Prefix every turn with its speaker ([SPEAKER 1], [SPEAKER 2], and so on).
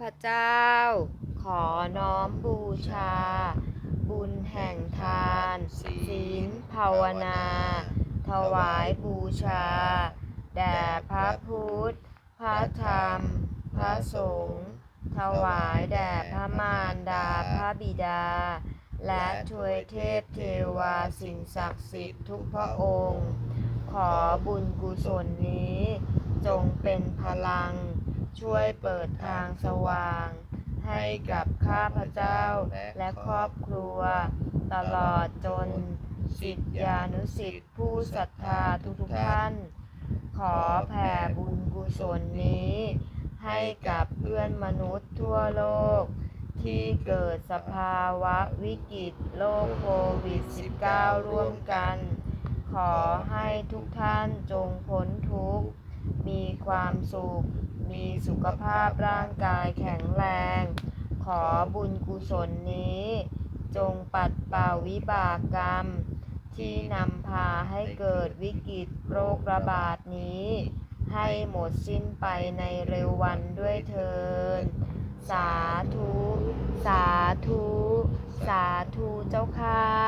[SPEAKER 1] พระเจ้า ขอน้อมบูชา บุญแห่งทาน ศีลภาวนา ถวายบูชา แด่พระพุทธ พระธรรม พระสงฆ์ถวายแด่พระมารดาพระบิดา และทวยเทพเทวาสิ่งศักดิ์สิทธิ์ทุกพระองค์ ขอบุญกุศลนี้ จงเป็นพลัง ช่วยเปิดทางสว่าง ให้กับข้าพเจ้าและครอบครัว ตลอดจนสิทธิานุสิทธิผู้ศรัทธาทุกๆท่าน ขอแผ่บุญกุศลนี้ ให้กับเพื่อนมนุษย์ทั่วโลก ที่เกิดสภาวะวิกฤตโรคโควิด -19 ร่วมกัน ขอให้ทุกท่านจงพ้นทุกข์ มีความสุข มีสุขภาพร่างกายแข็งแรง ขอบุญกุศลนี้ จงปัดเป่าวิบากกรรม ที่นำพาให้เกิดวิกฤตโรคระบาดนี้ ให้หมดสิ้นไปในเร็ววันด้วยเทินสาธุ สาธุ สาธุเจ้าค่ะ